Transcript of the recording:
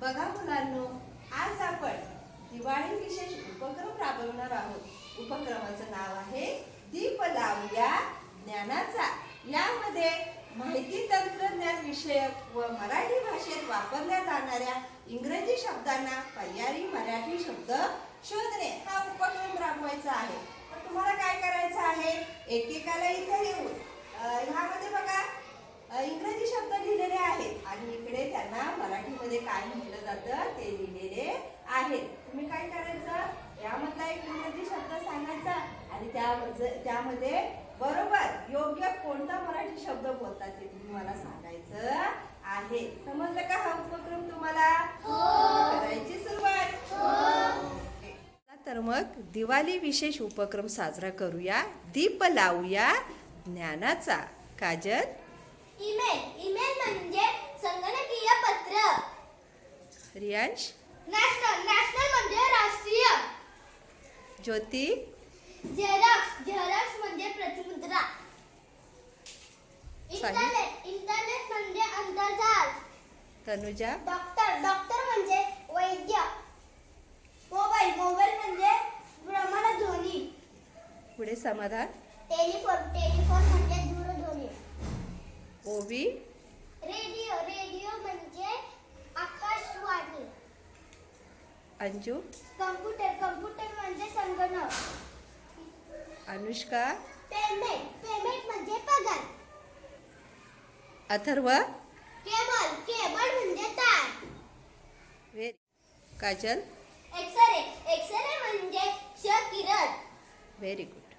बघा मुलांनो आज आपण दिवाळी विशेष उपक्रम राबवणार आहोत. उपक्रमाचं नाव आहे दीप लावूया ज्ञानाचा. यामध्ये माहिती तंत्रज्ञान विषयक व मराठी भाषेत वापरल्या जाणाऱ्या इंग्रजी शब्दांना पर्यायी मराठी शब्द शोधणे हा उपक्रम राबवायचा आहे. तर तुम्हाला काय करायचं आहे? एकेकाला इथे येऊन ह्यामध्ये बघा इंग्रजी शब्द लिहिलेले आहेत आणि इकडे त्यांना मराठीमध्ये काय म्हणतात जातं ते लिहिलेले आहेत. तुम्ही काय करायचं? यामधला एक इंग्रजी शब्द सांगायचा आणि त्या त्यामध्ये बरोबर योग्य कोणता मराठी शब्द बोलतात ते तुम्ही मला सांगायचं आहे. समजलं का हा उपक्रम तुम्हाला? करायची सुरुवात. तर मग दिवाळी विशेष उपक्रम साजरा करूया. दीप लावूया ज्ञानाचा. काजल? ईमेल. ईमेल म्हणजे संगणकीय रियांश नॅशनल नॅशनल म्हणजे राष्ट्रीय. ज्योती? झेरॉक्स झेरॉक्स म्हणजे प्रतिमुद्रा. इंटरनेट इंटरनेट म्हणजे आंतरजाल तनुजा? डॉक्टर डॉक्टर म्हणजे वैद्य. मोबाईल मोबाईल म्हणजे भ्रमणध्वनी. पुढे समाधान. टेलिफोन टेलिफोन म्हणजे दूरध्वनी. ओवी? रेडिओ रेडिओ म्हणजे अंजू? कम्प्युटर कम्प्युटर म्हणजे संगणक. अनुष्का? पेमेंट पेमेंट म्हणजे पगार. अथर्व? केबल केबल म्हणजे तार. व्हेरी काजल? एक्सरे एक्सरे म्हणजे क्ष किरण व्हेरी गुड